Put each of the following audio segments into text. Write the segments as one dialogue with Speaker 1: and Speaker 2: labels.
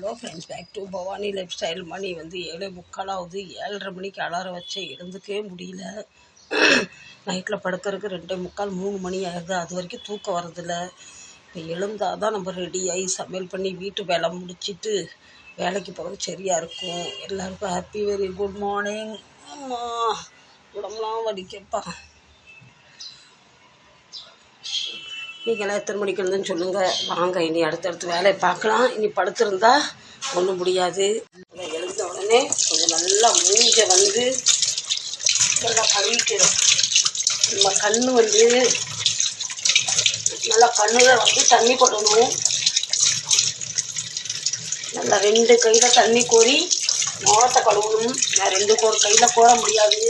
Speaker 1: Hello friends back to Bhavani lifestyle மணி வந்து ஏழே முக்காலாவது ஏழரை மணிக்கு அலாரம் வச்சு எழுந்துக்கவே முடியல. நைட்டில் படுக்கிறதுக்கு ரெண்டே முக்கால் மூணு மணி ஆகுது. அது வரைக்கும் தூக்கம் வரதில்ல இப்போ எழுந்தால் தான் நம்ம ரெடியாகி சமையல் பண்ணி வீட்டு வேலை முடிச்சிட்டு வேலைக்கு போகிறது சரியாக இருக்கும். எல்லாருக்கும் ஹாப்பி வெரி குட் மார்னிங் அம்மா உடம்புலாம் வலிக்கப்பா நீங்களாம் எத்தனை மணிக்கு எழுதுன்னு சொல்லுங்கள் வாங்க இனி அடுத்தடுத்து வேலையை பார்க்கலாம். இனி படுத்திருந்தா ஒன்றும் முடியாது. எழுந்த உடனே கொஞ்சம் நல்லா மூஞ்ச வந்து நல்லா கழுவிக்கிறோம் நம்ம கண் வந்து நல்லா கண்ணில் வந்து தண்ணி போடணும். நல்லா ரெண்டு கையில் தண்ணி கோரி முகத்தை கழுவணும். நான் ரெண்டு ஒரு கையில் கோர முடியாது.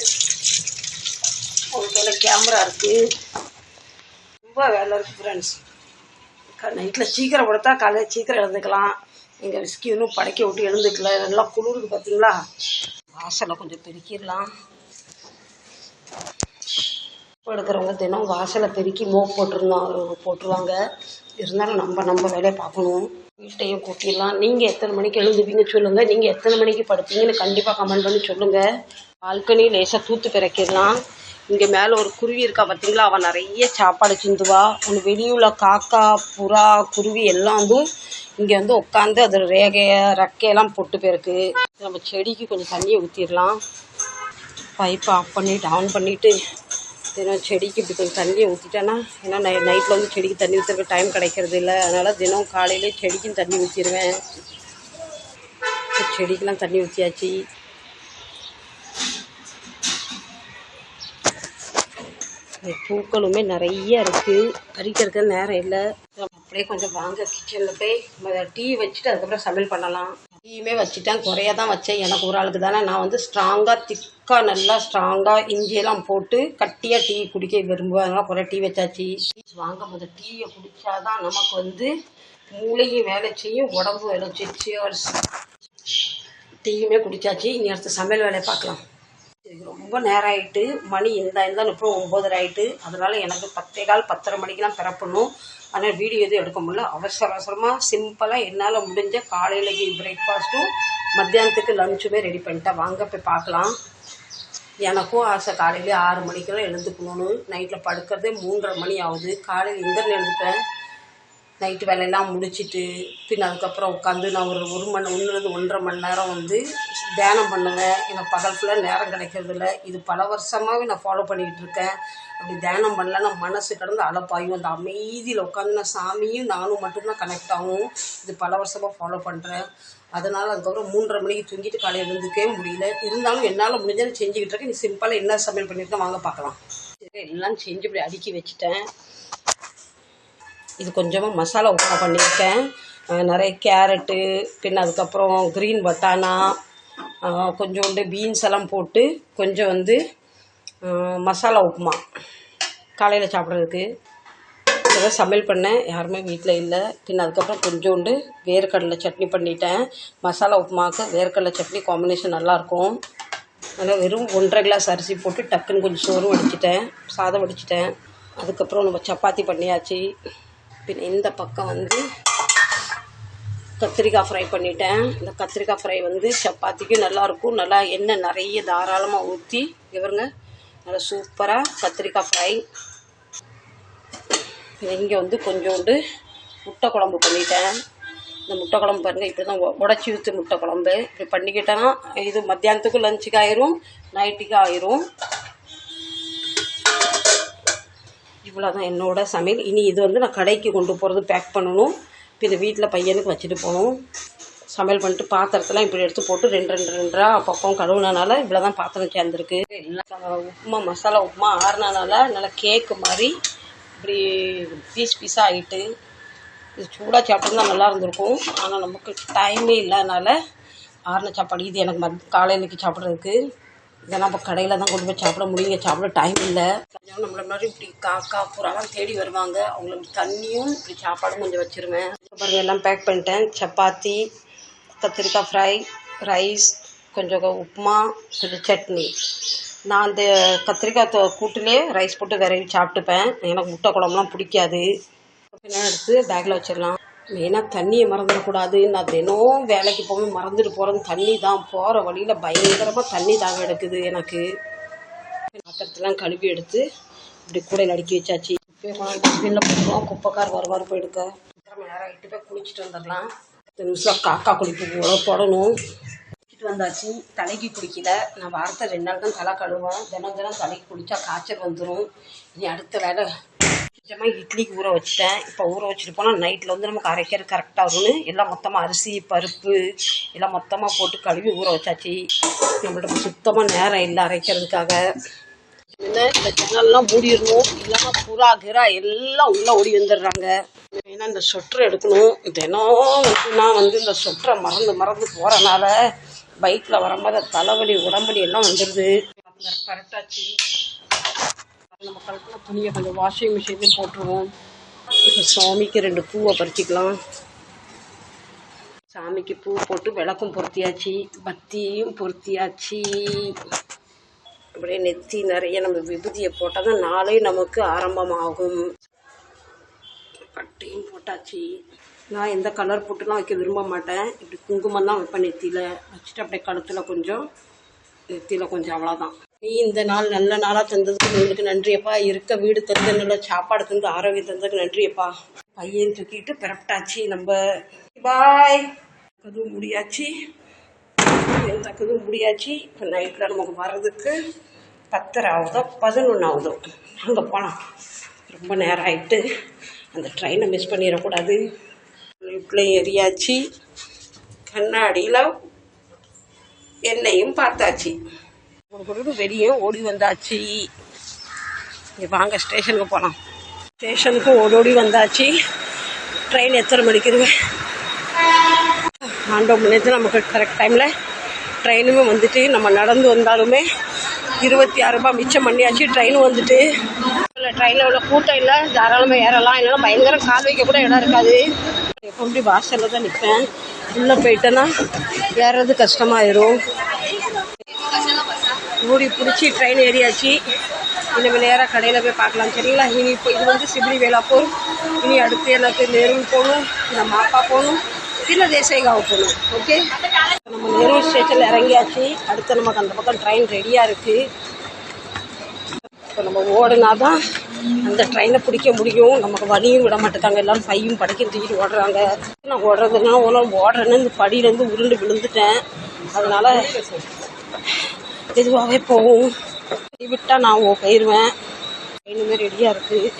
Speaker 1: ஒரு கையில் கேமரா இருக்குது ரொம்ப வேலை இருக்குது ஃப்ரெண்ட்ஸ் நைட்டில் சீக்கிரம் படுத்தா காலையில் சீக்கிரம் எழுந்துக்கலாம். எங்கள் விஸ்கி இன்னும் படைக்க விட்டு எழுந்துக்கல. நல்லா குளிருக்கு பார்த்தீங்களா வாசலை கொஞ்சம் பெருக்கிடலாம். எடுக்கிறவங்க தினம் வாசலை பெருக்கி மோப் போட்டுருந்தாங்க போட்டுருவாங்க. இருந்தாலும் நம்ம நம்ம வேலையை பார்க்கணும். வீட்டையும் கூட்டிடலாம். நீங்கள் எத்தனை மணிக்கு எழுந்துப்பீங்க சொல்லுங்கள் நீங்கள் எத்தனை மணிக்கு படுப்பீங்கன்னு கண்டிப்பாக கமெண்ட் பண்ணி சொல்லுங்கள் பால்கனி லேசாக தூத்து பிறக்கிடலாம் இங்கே மேலே ஒரு குருவி இருக்கா பார்த்தீங்களா அவன் நிறைய சாப்பாடு சிந்துவா. ஒன்று வெளியுள்ள காக்கா புறா குருவி எல்லாம் வந்து இங்கே வந்து உட்காந்து அது ரேகையை ரெக்கையெல்லாம் போட்டு போயிருக்கு. நம்ம செடிக்கு கொஞ்சம் தண்ணியை ஊற்றிடலாம் பைப்பை ஆஃப் பண்ணிவிட்டு ஆன் பண்ணிவிட்டு தினம் செடிக்கு இப்படி கொஞ்சம் தண்ணியை ஊற்றிட்டேன்னா ஏன்னா நை நைட்டில் வந்து செடிக்கு தண்ணி ஊற்றுறக்கு டைம் கிடைக்கிறது இல்லை. அதனால் தினம் காலையிலே செடிக்கும் தண்ணி ஊற்றிடுவேன் செடிக்கெலாம் தண்ணி ஊற்றியாச்சு பூக்களுமே நிறைய இருக்குது பறிக்கிறதுக்கு நேரம் இல்லை. அப்படியே கொஞ்சம் வாங்க கிச்சனில் போய் நம்ம டீ வச்சுட்டு அதுக்கப்புறம் சமையல் பண்ணலாம். டீயுமே வச்சுட்டேன். குறைய தான் வச்சேன். எனக்கு ஒரு ஆளுக்கு தானே. நான் வந்து ஸ்ட்ராங்காக திக்காக நல்லா ஸ்ட்ராங்காக இஞ்சியெல்லாம் போட்டு கட்டியாக டீ குடிக்க விரும்புவேன். அதனால் குறைய டீ வச்சாச்சு. வாங்க. முதல் டீயை குடித்தாதான் நமக்கு வந்து மூளையும் வேலை செய்யும். உடம்பும் வேலை செய்யும். டீயுமே குடித்தாச்சு இனி அடுத்து சமையல் வேலையை பார்க்கலாம். ரொம்ப நேரம் ஆயிட்டு மணி இந்த இருந்தாலும் இப்போ ஒம்பதரை ஆயிட்டு. அதனால எனக்கு பத்தே கால் பத்தரை மணிக்கெலாம் பிறப்பணும். ஆனால் வீடியோ எதுவும் எடுக்க முடியல. அவசர அவசரமாக சிம்பிளாக என்னால் முடிஞ்ச காலையிலக்கு பிரேக்ஃபாஸ்ட்டும் மத்தியானத்துக்கு லஞ்சுமே ரெடி பண்ணிட்டேன். வாங்க போய் பார்க்கலாம். எனக்கும் ஆசை காலையிலே ஆறு மணிக்கெல்லாம் எழுந்துக்கணும்னு. நைட்டில் படுக்கிறதே மூன்றரை மணி ஆகுது. காலையில் எங்கேருந்து எழுந்துப்பேன். நைட்டு வேலையெல்லாம் முடிச்சுட்டு பின் அதுக்கப்புறம் உட்காந்து நான் ஒரு ஒரு மணி ஒன்றுலேருந்து ஒன்றரை மணி நேரம் வந்து தியானம் பண்ணுவேன். எனக்கு பகல் ஃபுல்லாக நேரம் கிடைக்கிறதில்ல. இது பல வருஷமாகவே நான் ஃபாலோ பண்ணிக்கிட்டு இருக்கேன். அப்படி தியானம் பண்ணலன்னா மனசு கடந்து அலப்பாயும். அந்த அமைதியில் உட்காந்து நான் சாமியும் நானும் மட்டும்தான் கனெக்ட் ஆகும். இது பல வருஷமாக ஃபாலோ பண்ணுறேன் அதனால் அதுக்கப்புறம் மூன்றரை மணிக்கு தூங்கிட்டு காலையில் இருந்துக்கவே முடியல. இருந்தாலும் என்னால் முடிஞ்சதை செஞ்சுக்கிட்டு இருக்கேன். நீ சிம்பிளாக என்ன சமையல் பண்ணியிருக்கேன் வாங்க பார்க்கலாம். எல்லாம் செஞ்சு இப்படி அடுக்கி வச்சுட்டேன். இது கொஞ்சமாக மசாலா உப்புமா பண்ணியிருக்கேன். நிறைய கேரட்டு பின் அதுக்கப்புறம் க்ரீன் பட்டானா கொஞ்சோண்டு பீன்ஸ் எல்லாம் போட்டு கொஞ்சம் வந்து மசாலா உப்புமா. காலையில் சாப்பிட்றதுக்கு. இதெல்லாம் சமையல் பண்ணேன். யாருமே வீட்டில் இல்லை. பின் அதுக்கப்புறம் கொஞ்சோண்டு வேர்க்கடலை சட்னி பண்ணிட்டேன். மசாலா உப்புமாவுக்கு வேர்க்கடலை சட்னி காம்பினேஷன் நல்லாயிருக்கும். அதனால் வெறும் ஒன்றரை கிளாஸ் அரிசி போட்டு டக்குன்னு கொஞ்சம் சோறும் வடிச்சிட்டேன். சாதம் வடிச்சிட்டேன். அதுக்கப்புறம் நம்ம சப்பாத்தி பண்ணியாச்சு. பின் இந்த பக்கம் வந்து கத்திரிக்காய் ஃப்ரை பண்ணிட்டேன். இந்த கத்திரிக்காய் ஃப்ரை வந்து சப்பாத்திக்கும் நல்லாயிருக்கும் நல்லா எண்ணெய் நிறைய தாராளமாக ஊற்றி இவருங்க நல்லா சூப்பராக கத்திரிக்காய் ஃப்ரை. இங்கே வந்து கொஞ்சோண்டு முட்டை குழம்பு பண்ணிட்டேன். இந்த முட்டை குழம்பு பாருங்கள் இப்படி தான் உடச்சி ஊற்று முட்டை குழம்பு. இப்படி பண்ணிக்கிட்டேன்னா இது மத்தியானத்துக்கும் லஞ்சுக்கு ஆயிரும் நைட்டுக்கு ஆயிரும். இவ்வளோ தான் என்னோட சமையல். இனி இது வந்து நான் கடைக்கு கொண்டு போகிறது பேக் பண்ணணும். இப்போ இந்த வீட்டில் பையனுக்கு வச்சுட்டு போகணும். சமையல் பண்ணிட்டு பாத்திரத்தெல்லாம் இப்படி எடுத்து போட்டு ரெண்டு ரெண்டு ரெண்டா பக்கம் கழுவுனனால இவ்வளோ தான் பாத்திரம் சேர்ந்துருக்கு. எல்லாம் உப்புமா மசாலா உப்புமா ஆறுனனால நல்லா கேக்கு மாதிரி இப்படி பீஸ் பீஸாக ஆகிட்டு இது சூடாக சாப்பிட்டோம்னா நல்லா இருந்திருக்கும். ஆனால் நமக்கு டைமே இல்லாதனால ஆறுன சாப்பாடு இது எனக்கு மத் காலையிலக்கு சாப்பிட்றதுக்கு. இதெல்லாம் இப்போ கடையில் தான் கொண்டு போய் சாப்பிட முடியுங்க சாப்பிட டைம் இல்லை. நம்மள மாதிரி இப்படி காக்கா புறாலாம் தேடி வருவாங்க. அவங்களுக்கு தண்ணியும் இப்படி சாப்பாடும் கொஞ்சம் வச்சுருவேன். பாருங்கள் எல்லாம் பேக் பண்ணிட்டேன். சப்பாத்தி கத்திரிக்காய் ஃப்ரை ரைஸ் கொஞ்சம் உப்புமா கொஞ்சம் சட்னி. நான் அந்த கத்திரிக்காய் தொ ரைஸ் போட்டு விரைவி சாப்பிட்டுப்பேன். எனக்கு முட்டை குழம்புலாம் பிடிக்காது. எடுத்து பேக்கில் வச்சிடலாம். மெயினாக தண்ணியை மறந்துடக்கூடாது நான் தினம் வேலைக்கு போகும்போது மறந்துட்டு போகிறது தண்ணி தான். போகிற வழியில் பயங்கரமாக தண்ணி தாக எடுக்குது எனக்கு. பாத்திரத்தெல்லாம் கழுவி எடுத்து இப்படி கூடையில் அடுக்கி வச்சாச்சு. இப்போ கொண்டாந்து டஸ்ட்பினில் போட்டுருவோம். குப்பைக்கார் வருவார் போய் எடுக்க சீக்கிரம் நேரம் ஆகிட்டு போய் குளிச்சுட்டு வந்துடலாம். பத்து நிமிஷம் காக்கா குளிப்பு போல போடணும். குளிச்சுட்டு வந்தாச்சு. தலைக்கு குளிக்கல. நான் வாரத்தை ரெண்டு நாள் தான் தலை கழுவேன் தினம் தினம் தலைக்கு குளித்தா காய்ச்சல் வந்துடும் இனி அடுத்த வேலை கொஞ்சமாக இட்லிக்கு ஊற வச்சுட்டேன். இப்போ ஊற வச்சுட்டு போனால் நைட்டில் வந்து நமக்கு அரைக்கிறது கரெக்டாக வரும்னு எல்லாம் மொத்தமாக அரிசி பருப்பு எல்லாம் மொத்தமாக போட்டு கழுவி ஊற வச்சாச்சு. நம்மள்ட்ட சுத்தமாக நேரம் இல்லை அரைக்கிறதுக்காக. என்ன? இந்த ஜன்னல்லாம் மூடிடணும். இல்லைன்னா புறா கிரா எல்லாம் உள்ளே ஓடி வந்துடுறாங்க. ஏன்னா இந்த சொட்டரை எடுக்கணும். தினம் வந்து நான் வந்து இந்த சொட்டரை மறந்து மறந்து போகிறனால பைக்கில் வரும்போது தலைவலி உடம்புலி எல்லாம் வந்துடுது. கரெக்டாச்சு நம்ம கழுத்துல துணியை கொஞ்சம் வாஷிங் மிஷின்லேயும் போட்டுருவோம். இப்போ சாமிக்கு ரெண்டு பூவை பறிச்சிக்கலாம். சாமிக்கு பூ போட்டு விளக்கும் பொருத்தியாச்சு. பத்தியும் பொருத்தியாச்சு. அப்படியே நெத்தி நிறைய நம்ம விபூதியை போட்டால் தான் நாளே நமக்கு ஆரம்பமாகும். பட்டையும் போட்டாச்சு. நான் எந்த கலர் போட்டுலாம் வைக்க விரும்ப மாட்டேன். இப்படி குங்குமம் தான் வைப்பேன் நெத்தியில். வச்சுட்டு அப்படியே கழுத்தில் கொஞ்சம் நெத்தியில் கொஞ்சம் அவ்வளோதான் நீ இந்த நாள் நல்ல நாளாக தந்ததுக்கு உங்களுக்கு நன்றியப்பா. இருக்க வீடு தந்து நல்ல சாப்பாடு தந்து ஆரோக்கியம் தந்ததுக்கு நன்றியப்பா. பையன் தூக்கிட்டு பிறப்பிட்டாச்சு. நம்ம பாய். அதுவும் முடியாச்சு. எந்த கதுவும் முடியாச்சு. இப்போ நைட்டில் நமக்கு வர்றதுக்கு பத்தரை ஆகுதோ பதினொன்று ஆகுதோ அங்கே போகலாம் ரொம்ப நேரம் ஆகிட்டு அந்த ட்ரெயினை மிஸ் பண்ணிடக்கூடாது. லிஃப்ட்லேயும் ஏறியாச்சு. கண்ணாடியில் என்னையும் பார்த்தாச்சு. கொடுக்குறது வெளியே ஓடி வந்தாச்சு. இங்கே வாங்க ஸ்டேஷனுக்கு போகலாம் ஸ்டேஷனுக்கு ஓடோடி வந்தாச்சு. ட்ரெயின் எத்தனை மணிக்குது ஆண்டோ முன்னேற்று நமக்கு கரெக்ட் டைமில் ட்ரெயினுமே வந்துட்டு நம்ம நடந்து வந்தாலுமே இருபத்தி ஆறு ரூபாய் மிச்சம் பண்ணியாச்சு ட்ரெயினும் வந்துட்டு. இல்லை ட்ரெயினில் உள்ள கூட்டம் இல்லை தாராளமாக ஏறலாம். இல்லைன்னா பயங்கர கால் வைக்க கூட இடம் இருக்காது. எப்போ இப்படி வாசலில் தான் நிற்பேன் உள்ளே போயிட்டேன்னா ஏறது கஷ்டமாயிரும். மூடி பிடிச்சி ட்ரெயின் ஏறியாச்சு. இனிமேல் நேராக கடையில் போய் பார்க்கலாம். சரிங்களா? இனி இப்போ இது வந்து சிபிலி வேலாப்பூர் இனி அடுத்து எனக்கு நேருள் போகணும். நம்ம மாப்பா போகணும். இல்லை தேசைகாவு போகணும். ஓகே நம்ம நேரு ஸ்டேஷனில் இறங்கியாச்சு. அடுத்து நமக்கு அந்த பக்கம் ட்ரெயின் ரெடியாக இருக்குது இப்போ நம்ம ஓடுனா தான் அந்த ட்ரெயினை பிடிக்க முடியும். நமக்கு வழியும் விட மாட்டேங்காங்க எல்லாரும் பையும் படிக்கும் தூக்கிட்டு ஓடுறாங்க. நான் ஓடுறதுனா ஓலம் ஓடுறேன்னு இந்த படியிலேருந்து உருண்டு விழுந்துட்டேன். அதனால் இதுவாகவே போகும் விட்டால் நான் ஓ போயிடுவேன் ட்ரெயினுமே ரெடியாக இருக்குது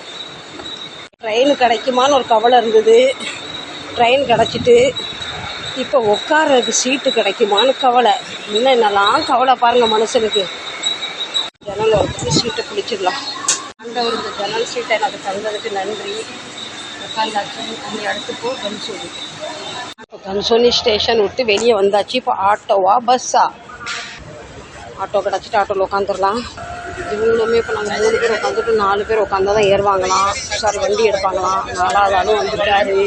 Speaker 1: ட்ரெயின் கிடைக்குமான்னு ஒரு கவலை இருந்தது. ட்ரெயின் கிடச்சிட்டு இப்போ உட்கார்றதுக்கு சீட்டு கிடைக்குமான்னு கவலை. இன்னும் என்னெல்லாம் கவலை பாருங்கள் மனுஷனுக்கு. ஜன்னல் ஒரு சீட்டை பிடிச்சிடலாம் ஆண்டவர் இந்த ஜன்னல் சீட்டை எனக்கு தந்ததுக்கு நன்றி. உட்காந்தாச்சு. அந்த இடத்துக்கும் கன்சோனி கன்சோனி ஸ்டேஷன் விட்டு வெளியே வந்தாச்சு. இப்போ ஆட்டோவா பஸ்ஸா ஆட்டோ கிடச்சிட்டு ஆட்டோவில் உட்காந்துடலாம் இவங்களுமே இப்போ நாங்கள் மூணு பேர் உட்காந்துட்டு நாலு பேர் உட்காந்தா தான் ஏறுவாங்களாம். சார் வண்டி எடுப்பாங்களாம். நாலாவது ஆளும் வந்துட்டாரு.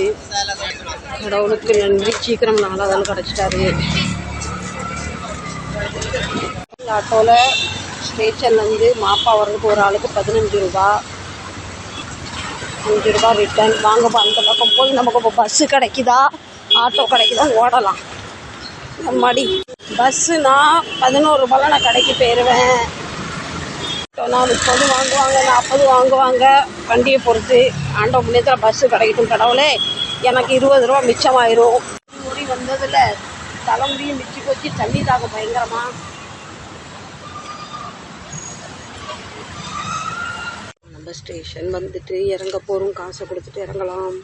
Speaker 1: கடவுளுக்கு நன்றி. சீக்கிரம் நாலாவது ஆளும் கிடச்சிட்டாரு ஆட்டோவில் ஸ்டேஷன்லேருந்து மாப்பா வர்றதுக்கு ஒரு ஆளுக்கு பதினஞ்சு ரூபா. அஞ்சு ரூபா ரிட்டர்ன் வாங்கப்பா அந்த பக்கம் போய் நமக்கு இப்போ பஸ்ஸு கிடைக்குதா? ஆட்டோ கிடைக்குதா? ஓடலாம். மடி. பஸ்ஸுனா பதினோரு ரூபாயில் நான் கடைக்கு போயிடுவேன் நான் முப்பது வாங்குவாங்க நாற்பது வாங்குவாங்க. வண்டியை பொறுத்து ஆண்டோ முன்னேற்ற பஸ்ஸு கிடைக்கட்டும் கடவுளே. எனக்கு இருபது ரூபா மிச்சமாயிரும். முடி வந்ததில் தலைமுடியும் மிச்சி போச்சு தண்ணி தாக்கம் பயங்கரமா. நம்ம ஸ்டேஷன் வந்துட்டு இறங்க போகிறோம் காசை கொடுத்துட்டு இறங்கலாம்.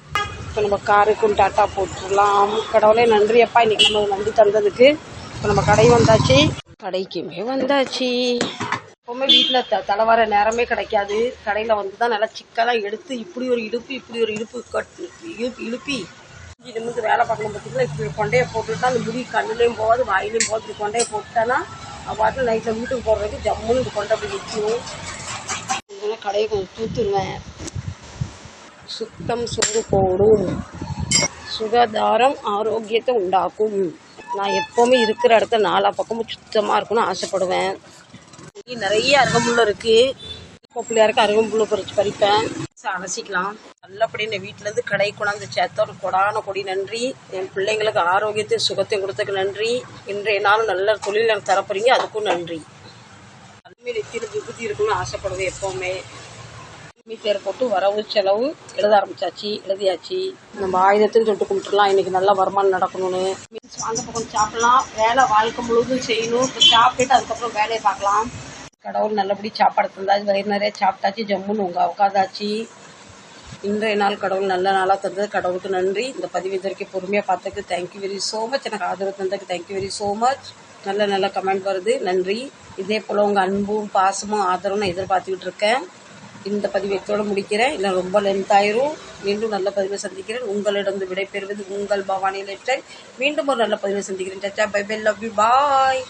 Speaker 1: இப்போ நம்ம காருக்கும் டாட்டா போட்டுடலாம். கடவுளே நன்றி அப்பா இன்னைக்கு நம்ம வண்டி தந்ததுக்கு இப்போ நம்ம கடை வந்தாச்சு. கடைக்குமே வந்தாச்சு. எப்போவுமே வீட்டில் த தலைவர நேரமே கிடைக்காது. கடையில் வந்து தான் நல்லா சிக்கலாக எடுத்து இப்படி ஒரு இடுப்பு இப்படி ஒரு இடுப்பு கட் இழுப்பு இழுப்பி நிமிந்து வேலை பார்க்கணும் பார்த்தீங்கன்னா இப்படி கொண்டையை போட்டுட்டு அந்த முடி கண்ணுலேயும் போகாது வாயிலையும் போகாது. இப்படி கொண்டையை போட்டுட்டானா பாட்டில் நைட்டில் வீட்டுக்கு போடுறதுக்கு ஜம்முன்னு இந்த கொண்டை அப்படி நிற்கும் கடையை கொஞ்சம் தூத்துருவேன். சுத்தம் சோறு போடும். சுகாதாரம் ஆரோக்கியத்தை உண்டாக்கும். நான் எப்போவுமே இருக்கிற இடத்த நாலா பக்கமும் சுத்தமாக இருக்கணும்னு ஆசைப்படுவேன். இங்கே நிறைய அருகம்புல் இருக்குது இப்போ பிள்ளையாருக்கு அருகம்புல் பறித்து பறிப்பேன். அலசிக்கலாம். நல்லபடி இந்த வீட்டிலேருந்து கடை கொண்டாந்து சேர்த்த ஒரு கொடான கொடி நன்றி. என் பிள்ளைங்களுக்கு ஆரோக்கியத்தையும் சுகத்தையும் கொடுத்ததுக்கு நன்றி. இன்றைய நாளும் நல்ல தொழில் எனக்கு தரப்போறீங்க. அதுக்கும் நன்றி. அதுமே நெத்தியில் விபூதி இருக்குன்னு ஆசைப்படுவேன் எப்போவுமே. பேர் போட்டு வரவு செலவு எழுத ஆரம்பிச்சாச்சு எழுதியாச்சு. நம்ம ஆயுதத்துன்னு சொல்லிட்டு கும்பிட்டுலாம் இன்னைக்கு நல்ல வருமானம் நடக்கணும்னு. மீன்ஸ் வாங்க பக்கம் சாப்பிடலாம். வேலை வாழ்க்கை முழுவதும் செய்யணும். இப்போ சாப்பிட்டுட்டு அதுக்கப்புறம் வேலையை பார்க்கலாம். கடவுள் நல்லபடி சாப்பாடு தந்தாச்சு. வயிறு நிறைய சாப்பிட்டாச்சு. ஜம்முன்னு உங்க உட்காந்தாச்சு இன்றைய நாள் கடவுள் நல்ல நாளாக தந்தது. கடவுளுக்கு நன்றி. இந்த பதிவு இது வரைக்கும் பொறுமையாக பார்த்ததுக்கு தேங்க்யூ வெரி ஸோ மச் எனக்கு ஆதரவு தந்ததுக்கு thank you very so much நல்ல நல்ல கமெண்ட் வருது. நன்றி. இதே போல் உங்கள் அன்பும் பாசமும் ஆதரவும் நான் எதிர்பார்த்துக்கிட்டு இருக்கேன். இந்த பதிவை முடிக்கிறேன். இல்லை ரொம்ப லென்த் ஆயிரும். மீண்டும் நல்ல பதிவை சந்திக்கிறேன். உங்களிடம் விடைபெறுவது உங்கள் பவானி லெட்டர் மீண்டும் ஒரு நல்ல பதிவை சந்திக்கிறேன். டச்சா bye bye love you bye